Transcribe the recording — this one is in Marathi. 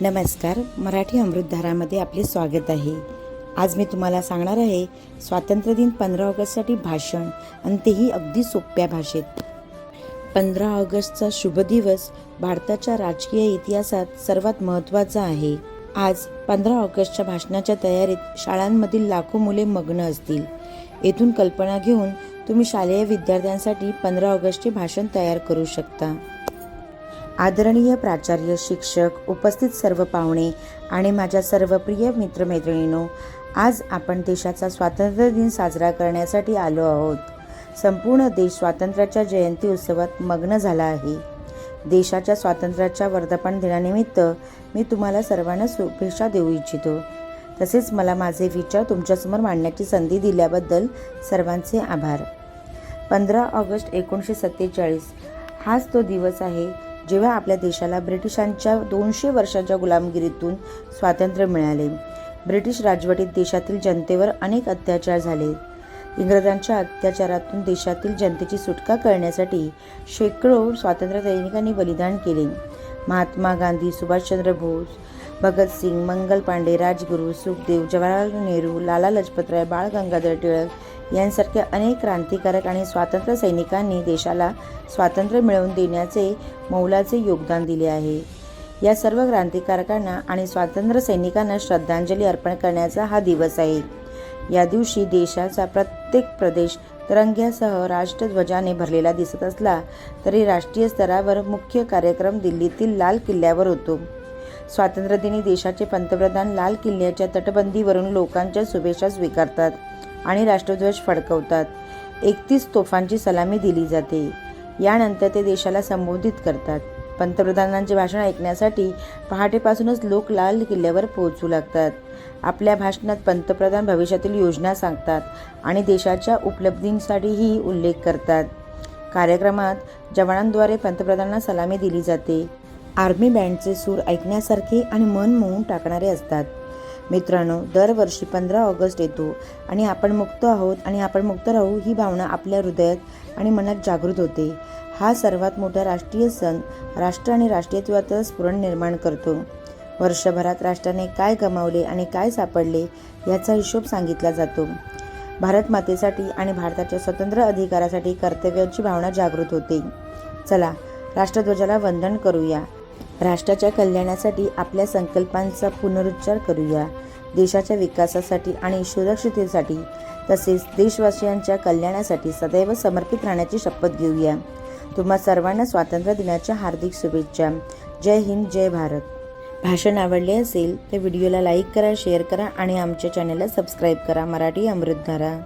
नमस्कार मराठी अमृतधारामध्ये आपले स्वागत आहे. आज मी तुम्हाला सांगणार आहे स्वातंत्र्यदिन पंधरा ऑगस्टसाठी भाषण आणि तेही अगदी सोप्या भाषेत. पंधरा ऑगस्टचा शुभ दिवस भारताच्या राजकीय इतिहासात सर्वात महत्त्वाचा आहे. आज पंधरा ऑगस्टच्या भाषणाच्या तयारीत शाळांमधील लाखो मुले मग्न असतील. येथून कल्पना घेऊन तुम्ही शालेय विद्यार्थ्यांसाठी पंधरा ऑगस्टचे भाषण तयार करू शकता. आदरणीय प्राचार्य शिक्षक उपस्थित सर्व पाहुणे आणि माझ्या सर्व प्रिय मित्रमैत्रिणींनो आज आपण देशाचा स्वातंत्र्य दिन साजरा करण्यासाठी आलो आहोत. संपूर्ण देश स्वातंत्र्याच्या जयंती उत्सवात मग्न झाला आहे. देशाच्या स्वातंत्र्याच्या वर्धापन दिनानिमित्त मी तुम्हाला सर्वांना शुभेच्छा देऊ इच्छितो. तसेच मला माझे विचार तुमच्यासमोर मांडण्याची संधी दिल्याबद्दल सर्वांचे आभार. पंधरा ऑगस्ट एकोणीसशे सत्तेचाळीस हाच तो दिवस आहे जेव्हा आपल्या देशाला ब्रिटिशांच्या दोनशे वर्षांच्या गुलामगिरीतून स्वातंत्र्य मिळाले. ब्रिटिश राजवटीत देशातील जनतेवर अनेक अत्याचार झाले. इंग्रजांच्या अत्याचारातून देशातील जनतेची सुटका करण्यासाठी शेकडो स्वातंत्र्य सैनिकांनी बलिदान केले. महात्मा गांधी सुभाषचंद्र बोस भगतसिंग मंगल पांडे राजगुरू सुखदेव जवाहरलाल नेहरू लाला लजपतराय बाळ गंगाधर टिळक यांसारख्या अनेक क्रांतिकारक आणि स्वातंत्र्य सैनिकांनी देशाला स्वातंत्र्य मिळवून देण्याचे मौलाचे योगदान दिले आहे. या सर्व क्रांतिकारकांना आणि स्वातंत्र्य सैनिकांना श्रद्धांजली अर्पण करण्याचा हा दिवस आहे. या दिवशी देशाचा प्रत्येक प्रदेश तरंग्यासह राष्ट्रध्वजाने भरलेला दिसत असला तरी राष्ट्रीय स्तरावर मुख्य कार्यक्रम दिल्लीतील लाल किल्ल्यावर होतो. स्वातंत्र्यदिनी देशाचे पंतप्रधान लाल किल्ल्याच्या तटबंदीवरून लोकांच्या शुभेच्छा स्वीकारतात आणि राष्ट्रध्वज फडकवतात. एकतीस तोफांची सलामी दिली जाते. यानंतर ते देशाला संबोधित करतात. पंतप्रधानांचे भाषण ऐकण्यासाठी पहाटेपासूनच लोक लाल किल्ल्यावर पोहोचू लागतात. आपल्या भाषणात पंतप्रधान भविष्यातील योजना सांगतात आणि देशाच्या उपलब्धींसाठीही उल्लेख करतात. कार्यक्रमात जवानांद्वारे पंतप्रधानांना सलामी दिली जाते. आर्मी बँडचे सूर ऐकण्यासारखे आणि मन मोहून टाकणारे असतात. मित्रांनो दरवर्षी पंधरा ऑगस्ट येतो आणि आपण मुक्त आहोत आणि आपण मुक्त राहू ही भावना आपल्या हृदयात आणि मनात जागृत होते. हा सर्वात मोठा राष्ट्रीय सण राष्ट्र आणि राष्ट्रीयत्वाचं स्फुरण निर्माण करतो. वर्षभरात राष्ट्राने काय गमावले आणि काय सापडले याचा हिशोब सांगितला जातो. भारत मातेसाठी आणि भारताच्या स्वतंत्र अधिकारासाठी कर्तव्याची भावना जागृत होते. चला राष्ट्रध्वजाला वंदन करूया. राष्ट्राच्या कल्याणासाठी आपल्या संकल्पांचा पुनरुच्चार करूया. देशाच्या विकासासाठी आणि सुरक्षिततेसाठी तसेच देशवासियांच्या कल्याणासाठी सदैव समर्पित राहण्याची शपथ घेऊया. तुम्हा सर्वांना स्वातंत्र्य दिनाच्या हार्दिक शुभेच्छा. जय हिंद जय भारत. भाषण आवडले असेल तर व्हिडिओला लाईक करा शेअर करा आणि आमच्या चॅनलला सबस्क्राईब करा. मराठी अमृतधारा.